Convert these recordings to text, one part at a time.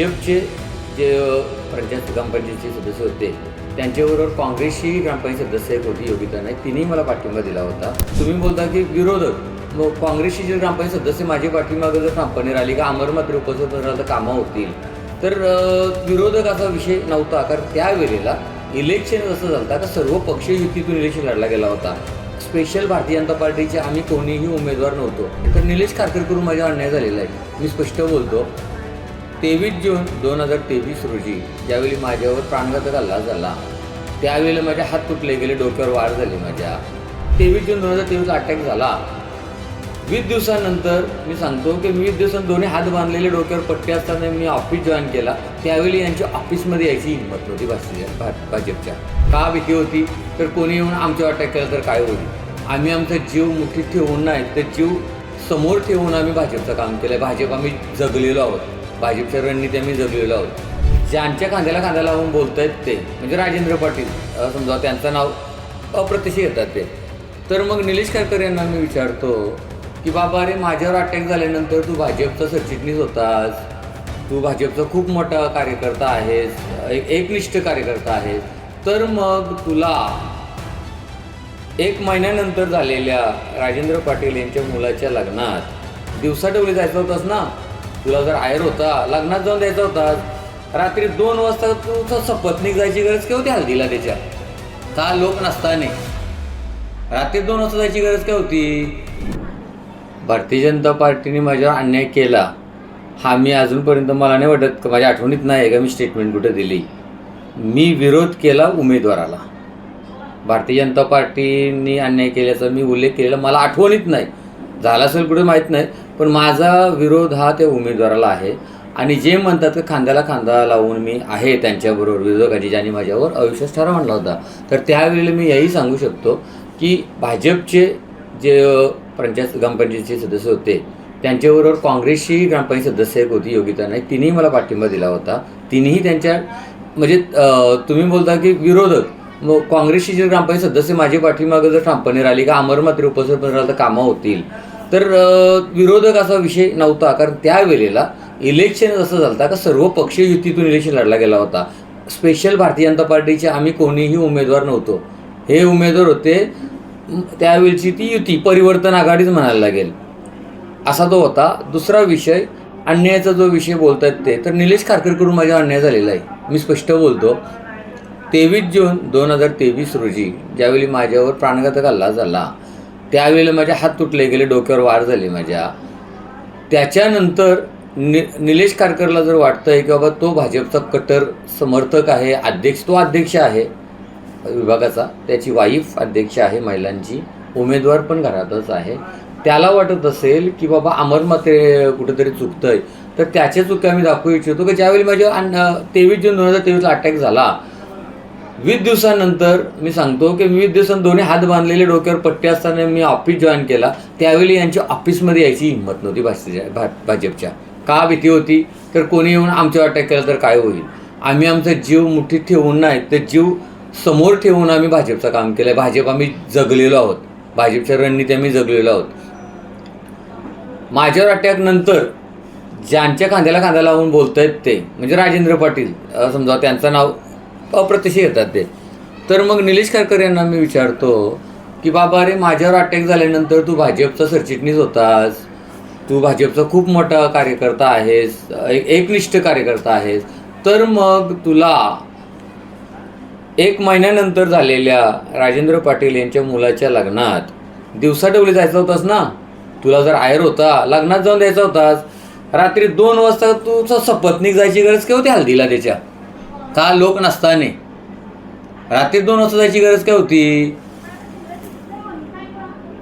भाजपचे जे पंचायत ग्रामपंचायतीचे सदस्य होते त्यांच्याबरोबर काँग्रेसची ग्रामपंचायत सदस्य एक होती योगिता नाईक तिनेही मला पाठिंबा दिला होता. तुम्ही बोलता की विरोधक. मग काँग्रेसची जे ग्रामपंचायत सदस्य माझे पाठिंबागं जर कंपनी राहिली का अमर मात्र तर कामं होतील. तर विरोधक असा विषय नव्हता कारण त्यावेळेला इलेक्शन असं झालं का सर्व पक्ष युतीतून इलेक्शन लढला गेला होता. स्पेशल भारतीय जनता पार्टीचे आम्ही कोणीही उमेदवार नव्हतो. तर निलेश खारकर करून माझा अन्याय झालेला आहे. मी स्पष्ट बोलतो तेवीस जून दोन हजार तेवीस रोजी ज्यावेळी माझ्यावर प्राणघातक हल्ला झाला त्यावेळेला माझे हात तुटले गेले डोक्यावर वाढ झाली माझ्या. तेवीस जून दोन हजार तेवीस अटॅक झाला. वीस दिवसानंतर मी सांगतो की वीस दिवसांत दोन्ही हात बांधलेले डोक्यावर पट्टे असताना मी ऑफिस जॉईन केला. त्यावेळी यांची ऑफिसमध्ये यायची हिंमत नव्हती भाजपच्या भा- भाजपच्या. का भीती होती? तर कोणी येऊन आमच्यावर अटॅक केला तर काय होईल? आम्ही आमचा जीव मुठीत ठेवून नाही तर जीव समोर ठेवून आम्ही भाजपचं काम केलं आहे भाजप आम्ही जगलेलो आहोत. भाजपच्या रणनीती आम्ही जगलेलो आहोत. ज्यांच्या खांद्याला खांदा लावून बोलतायत ते म्हणजे राजेंद्र पाटील समजा त्यांचं नाव अप्रत्यक्ष येतात ते. तर मग निलेश खारकर यांना मी विचारतो की बाबा अरे माझ्यावर अटॅक झाल्यानंतर तू भाजपचा सरचिटणीस होतास. तू भाजपचा खूप मोठा कार्यकर्ता आहेस एक एकनिष्ठ कार्यकर्ता आहेस. तर मग तुला एक महिन्यानंतर झालेल्या राजेंद्र पाटील यांच्या मुलाच्या लग्नात दिवसा ठेवले जायचं होतंस ना? तुला जर आयर होता लग्नात जाऊन द्यायचा होता रात्री दोन वाजता तुझं सपत्नीक जायची गरज काय होती हल्दीला त्याच्या? का लोक नसताने? रात्री दोन वाजता जायची गरज काय होती? भारतीय जनता पार्टीने माझ्यावर अन्याय केला. हा मी अजूनपर्यंत मला नाही वाटत का माझ्या आठवणीत नाही आहे का मी स्टेटमेंट कुठं दिली. मी विरोध केला उमेदवाराला. भारतीय जनता पार्टीने अन्याय केल्याचा मी उल्लेख केलेला मला आठवणीत नाही. झाला असेल कुठे माहीत नाही पण माझा विरोध हा त्या उमेदवाराला आहे. आणि जे म्हणतात की खांद्याला खांदा लावून मी आहे त्यांच्याबरोबर विरोधकाची ज्यांनी माझ्यावर अविश्वास ठराव आणला होता. तर त्यावेळेला मी याही सांगू शकतो की भाजपचे जे पंचायत ग्रामपंचायतचे सदस्य होते त्यांच्याबरोबर काँग्रेसची ग्रामपंचायत सदस्य एक होती योगिता नाईक. तिनेही मला पाठिंबा दिला होता. तिनेही त्यांच्या म्हणजे तुम्ही बोलता की विरोधक. मग काँग्रेसची जे ग्रामपंचायत सदस्य माझे पाठीमागं जर ठामपणे राहिली का अमर मात्र उपसरपणे राहिलं तर कामं होतील. तर विरोधक असा विषय नव्हता. कारण त्यावेळेला इलेक्शन असं झालं का सर्व पक्ष युतीतून इलेक्शन लढला गेला होता. स्पेशल भारतीय जनता पार्टीचे आम्ही कोणीही उमेदवार नव्हतो. हे उमेदवार होते त्यावेळची ती युती परिवर्तन आघाडीच म्हणायला लागेल. असा तो होता. दुसरा विषय अन्यायाचा जो विषय बोलतात ते तर निलेश खारकरकडून माझा अन्याय झालेला आहे. मी स्पष्ट बोलतो. तेवीस जून दोन हजार तेवीस रोजी ज्यावेळी माझ्यावर प्राणघातक हल्ला झाला त्यावेळेला माझे हात तुटले गेले डोक्यावर वार झाली माझ्या. त्याच्यानंतर नि निलेश कारकरला जर वाटतं आहे की बाबा तो भाजपचा कट्टर समर्थक आहे अध्यक्ष तो अध्यक्ष आहे विभागाचा त्याची वाईफ अध्यक्ष आहे महिलांची उमेदवार पण घरातच आहे. त्याला वाटत असेल की बाबा अमर मात्रे कुठेतरी चुकतंय. तर त्याच्या चुक्या मी दाखवू इच्छितो की ज्यावेळी माझ्या तेवीस जून दोन हजार तेवीसला अटॅक झाला वीस दिवसानंतर मी सांगतो की वीस दिवसांत दोन्ही हात बांधलेले डोक्यावर पट्टे असताना मी ऑफिस जॉईन केला. त्यावेळी यांच्या ऑफिसमध्ये यायची हिंमत नव्हती भाजपच्या भा भाजपच्या. का भीती होती? तर कोणी येऊन आमच्यावर अटॅक केला तर काय होईल? आम्ही आमचा जीव मुठीत ठेवून नाही तर जीव समोर ठेवून आम्ही भाजपचं काम केलं आहे भाजप आम्ही जगलेलो आहोत. भाजपच्या रणनीती आम्ही जगलेलो आहोत. माझ्यावर अटॅक नंतर ज्यांच्या खांद्याला खांद्याला लावून बोलत आहेत ते म्हणजे राजेंद्र पाटील समजा त्यांचं नाव अप्रत्यक्ष येतात ते. तर मग निलेश खारकर यांना मी विचारतो की बाबा अरे माझ्यावर अटॅक झाल्यानंतर तू भाजपचा सरचिटणीस होतास. तू भाजपचा खूप मोठा कार्यकर्ता आहेस एकनिष्ठ कार्यकर्ता आहेस. तर मग तुला एक महिन्यानंतर झालेल्या राजेंद्र पाटील यांच्या मुलाच्या लग्नात दिवसाडवली जायचं होतास ना? तुला जर आयर होता लग्नात जाऊन द्यायचा होतास. रात्री दोन वाजता तुझं सपत्नीक जायची गरज काय होती हल्दीला त्याच्या? का लोक नसताने? रात्री दोन वाजता जायची गरज काय होती?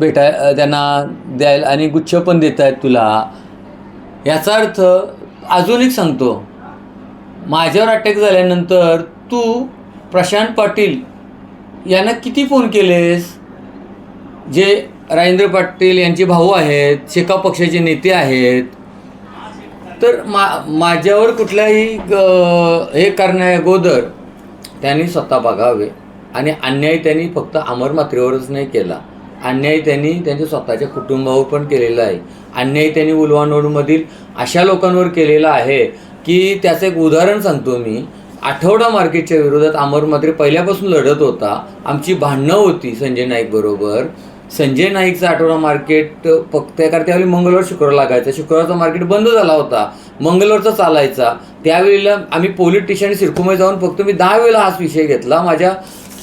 भेटाय त्यांना द्यायला आणि गुच्छ पण देत आहेत तुला. याचा अर्थ अजून एक सांगतो. माझ्यावर अटॅक झाल्यानंतर तू प्रशांत पाटील यांना किती फोन केलेस? जे राजेंद्र पाटील यांचे भाऊ आहेत शेका पक्षाचे नेते आहेत तर मा माझ्यावर कुठल्याही ग- हे करण्या अगोदर त्यांनी स्वतः बघावे. आणि अन्याय त्यांनी फक्त अमर मात्रेवरच नाही केला. अन्याय त्यांनी त्यांच्या स्वतःच्या कुटुंबावर पण केलेला आहे. अन्याय त्यांनी उलवानोडमधील अशा लोकांवर केलेला आहे की त्याचं एक उदाहरण सांगतो मी. आठवडा मार्केटच्या विरोधात अमर मात्रे पहिल्यापासून लढत होता. आमची भांडणं होती संजय नाईक बरोबर. संजय नाईकचं आठवडा मार्केट फक्त कारण त्यावेळी मंगळवार शुक्रवार लागायचा. शुक्रवारचा मार्केट बंद झाला होता. मंगळवारचा चालायचा. त्यावेळेला आम्ही पोलीस स्टेशन आणि सिडकोमध्ये जाऊन फक्त मी दहा वेळेला हाच विषय घेतला. माझ्या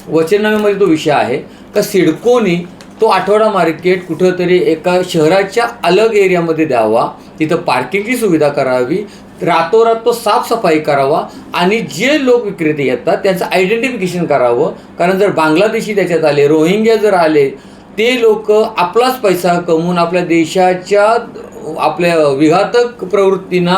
वचननाम्यामध्ये तो विषय आहे का सिडकोनी तो आठवडा मार्केट कुठंतरी एका शहराच्या अलग एरियामध्ये द्यावा. तिथं पार्किंगची सुविधा करावी. रातोरात तो साफसफाई करावा आणि जे लोक विक्रेते येतात त्यांचं आयडेंटिफिकेशन करावं. कारण जर बांगलादेशी त्याच्यात आले रोहिंग्या जर आले ते लोक आपलाच पैसा कमवून आपल्या देशाच्या आपल्या विघातक प्रवृत्तींना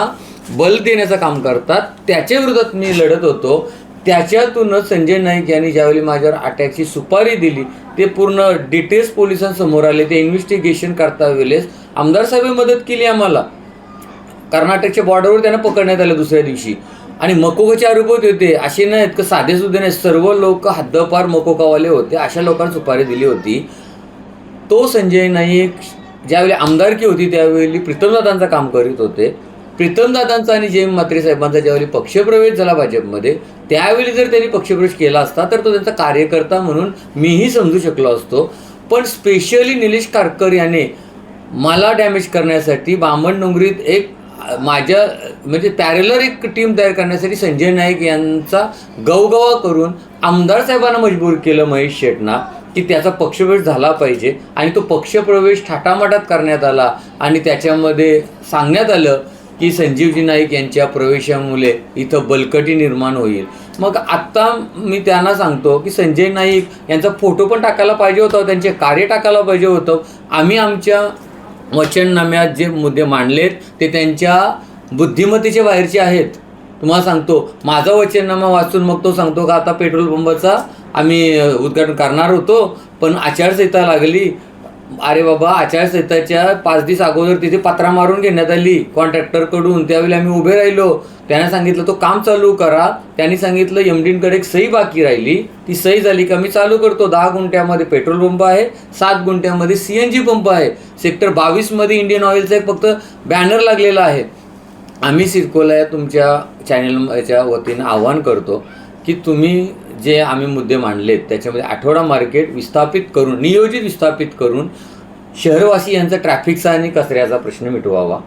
बल देण्याचं काम करतात. त्याच्या विरोधात मी लढत होतो. त्याच्यातूनच संजय नाईक यांनी ज्यावेळी माझ्यावर अटॅकची सुपारी दिली ते पूर्ण डिटेल्स पोलिसांसमोर आले. ते इन्व्हेस्टिगेशन करता वेळेस आमदार साहेब मदत केली आम्हाला. कर्नाटकच्या बॉर्डरवर त्यांना पकडण्यात आलं दुसऱ्या दिवशी. आणि मकोकाचे आरोप होते असे नाहीत का साधे सुधे नाहीत. सर्व लोक हद्दपार मकोकावाले होते. अशा लोकांना सुपारी दिली होती. तो संजय नाईक ज्यावेळी आमदारकी होती त्यावेळी प्रीतमदादांचं काम करीत होते. प्रीतमदादांचा आणि जयम म्हात्रे साहेबांचा ज्यावेळी पक्षप्रवेश झाला भाजपमध्ये त्यावेळी जर त्यांनी पक्षप्रवेश केला असता तर तो त्यांचा कार्यकर्ता म्हणून मीही समजू शकलो असतो. पण स्पेशली निलेश कारकर याने मला डॅमेज करण्यासाठी बामण डोंगरीत एक माझ्या म्हणजे पॅरेलर एक टीम तयार करण्यासाठी संजय नाईक यांचा गवगवा करून आमदार साहेबांना मजबूर केलं महेश शेटना. की त्याचा पक्षप्रवेश झाला पाहिजे आणि तो पक्षप्रवेश थाटामाटात करण्यात आला आणि त्याच्यामध्ये सांगण्यात आलं की संजीवजी नाईक यांच्या प्रवेशामुळे इथं बलकटी निर्माण होईल. मग आत्ता मी त्यांना सांगतो की संजय नाईक यांचा फोटो पण टाकायला पाहिजे होता त्यांचे कार्य टाकायला पाहिजे होतं. आम्ही आमच्या वचननाम्यात जे मुद्दे मांडलेत ते त्यांच्या बुद्धिमत्तेच्या बाहेरचे आहेत. तुम्हाला सांगतो माझा वचननामा वाचून मग तो सांगतो का आता पेट्रोल पंपाचा आम्ही उद्घाटन करणार होतो पण आचारसंहिता लागली. अरे बाबा आचारसंहिताच्या पाच दिवस अगोदर तिथे पत्रा मारून घेण्यात आली कॉन्ट्रॅक्टरकडून. त्यावेळी आम्ही उभे राहिलो. त्याने सांगितलं तो काम चालू करा. त्यांनी सांगितलं एम डींकडे एक सही बाकी राहिली. ती सही झाली का मी चालू करतो. दहा गुंठ्यामध्ये पेट्रोल पंप आहे सात गुंठ्यामध्ये सी एन जी पंप आहे. सेक्टर बावीसमध्ये इंडियन ऑइलचा एक फक्त बॅनर लागलेला आहे. आम्ही सिडकोला या तुमच्या चॅनलच्या वतीनं आव्हान करतो की तुम्ही जे आम्ही मुद्दे मांडलेत त्याच्यामध्ये आठवडा मार्केट विस्थापित करून नियोजित विस्थापित करून शहरवासी यांचा ट्रॅफिकचा आणि कचऱ्याचा प्रश्न मिटवावा.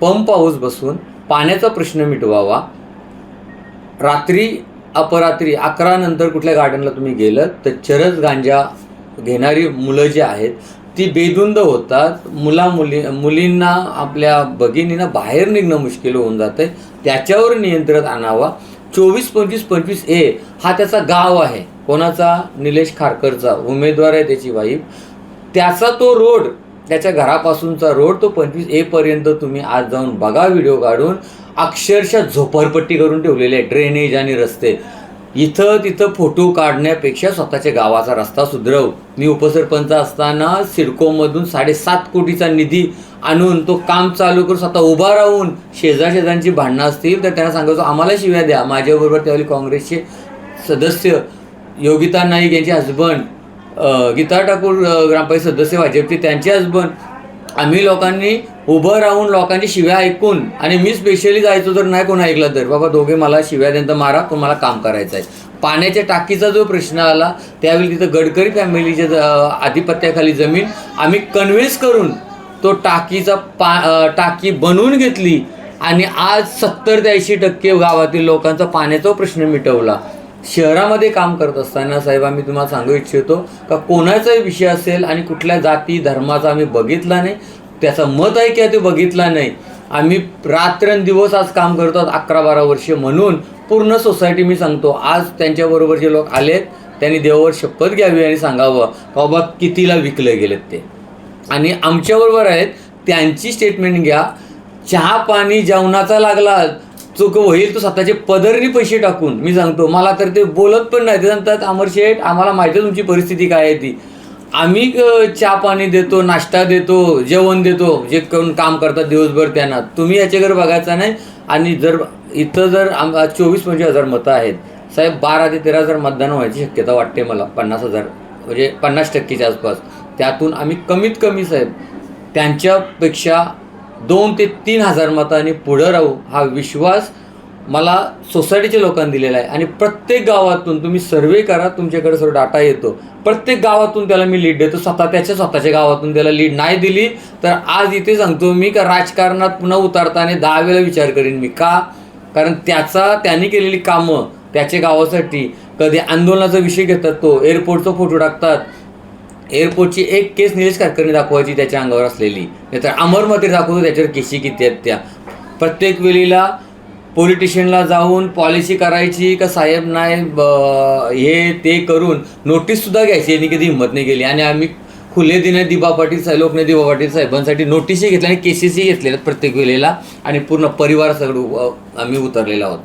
पंप हाऊस बसून पाण्याचा प्रश्न मिटवावा. रात्री अपरात्री अकरा नंतर कुठल्या गार्डनला तुम्ही गेलं तर चरस गांजा घेणारी मुलं जी आहेत ती बेदुंद होतात. मुला मुली मुलींना आपल्या भगिनींना बाहेर निघणं मुश्किल होऊन जातं त्याच्यावर नियंत्रण आणावा. चोवीस पंचवीस पंचवीस ए हा त्याचा गाव आहे. कोणाचा? निलेश खारकरचा. उमेदवार आहे त्याची वाईफ त्याचा तो रोड त्याच्या घरापासूनचा रोड तो पंचवीस ए पर्यंत तुम्ही आज जाऊन बघा व्हिडिओ काढून. अक्षरशः झोपडपट्टी करून ठेवलेले आहे. ड्रेनेज आणि रस्ते. इथं तिथं फोटो काढण्यापेक्षा स्वतःच्या गावाचा रस्ता सुधरव. मी उपसरपंच असताना सिडकोमधून साडेसात कोटीचा निधी आणून तो काम चालू करून स्वतः उभा राहून शेजार शेजारची भांडणं असतील तर त्यांना सांगायचो आम्हाला शिव्या द्या. माझ्याबरोबर त्यावेळी काँग्रेसचे सदस्य योगिता नाईक यांचे हजबंड गीता ठाकूर ग्रामपंचायत सदस्य भाजपचे त्यांचे हजबंड आम्ही लोकांनी उभं राहून लोकांची शिव्या ऐकून आणि मी स्पेशली जायचो तर नाही कोण ऐकलं तर बाबा दोघे मला शिव्या द्या मारा पण मला काम करायचं आहे. पाण्याच्या टाकीचा जो प्रश्न आला त्यावेळी तिथं गडकरी फॅमिलीच्या आधिपत्याखाली जमीन आम्ही कन्व्हिन्स करून तो टाकीचा पा टाकी बनवून घेतली आणि आज सत्तर ते ऐंशी टक्के गावातील लोकांचा पाण्याचा प्रश्न मिटवला. शहरामध्ये काम करत असताना साहेब आम्ही तुम्हाला सांगू इच्छितो का कोणाचाही विषय असेल आणि कुठल्या जाती धर्माचा आम्ही बघितला नाही त्याचं मत आहे की ते बघितला नाही. आम्ही रात्रंदिवस आज काम करतो अकरा बारा वर्ष म्हणून. पूर्ण सोसायटी मी सांगतो आज त्यांच्याबरोबर जे लोक आलेत त्यांनी देवावर शपथ घ्यावी आणि सांगावं का बाबा कितीला विकले गेलेत ते. आणि आमच्याबरोबर आहेत त्यांची स्टेटमेंट घ्या. चहा पाणी जेवणाचा लागला चुक होईल तो स्वतःचे पदरनी पैसे टाकून. मी सांगतो मला तर ते बोलत पण नाही. ते सांगतात अमर शेठ आम्हाला माहिती आहे तुमची परिस्थिती काय आहे ती. आम्ही चहा पाणी देतो नाश्ता देतो जेवण देतो जे करून काम करतात दिवसभर त्यांना. तुम्ही याच्याकडे बघायचा नाही. आणि जर इथं जर आम चोवीस पंचवीस हजार मतं आहेत. साहेब बारा ते तेरा हजार मतदान व्हायची शक्यता वाटते मला पन्नास हजार म्हणजे पन्नास टक्केच्या आसपास. त्यातून आम्ही कमीत कमी साहेब त्यांच्यापेक्षा दोन ते तीन हजार मतांनी पुढं राहू हा विश्वास मला सोसायटीच्या लोकांनी दिलेला आहे. आणि प्रत्येक गावातून तुम्ही सर्वे करा तुमच्याकडे सर्व डाटा येतो. प्रत्येक गावातून त्याला मी लीड देतो. स्वतः त्याच्या स्वतःच्या गावातून त्याला लीड नाही दिली तर आज इथे सांगतो मी का राजकारणात पुन्हा उतरताना दहा वेळा विचार करीन मी. का? कारण त्याचा त्यांनी केलेली कामं त्याच्या गावासाठी कधी आंदोलनाचा विषय घेतात तो एअरपोर्टचा फोटो टाकतात एअरपोर्टची एक केस निलेश काटकरने दाखवायची त्याच्या अंगावर असलेली. नाहीतर अमरमध्ये दाखवतो त्याच्यावर केशी किती आहेत त्या. प्रत्येक वेळेला पॉलिटिशियनला जाऊन पॉलिसी करायची का साहेब नाही ब- हे ते करून नोटीससुद्धा घ्यायची. यांनी कधी हिंमत नाही केली. आणि आम्ही खुले दिने दिबा पाटील साहेब लोकने दिबा पाटील साहेबांसाठी नोटीसही घेतल्या आणि केसेसही घेतलेल्या आहेत प्रत्येक वेळेला. आणि पूर्ण परिवार सगळं आम्ही उतरलेला आहोत.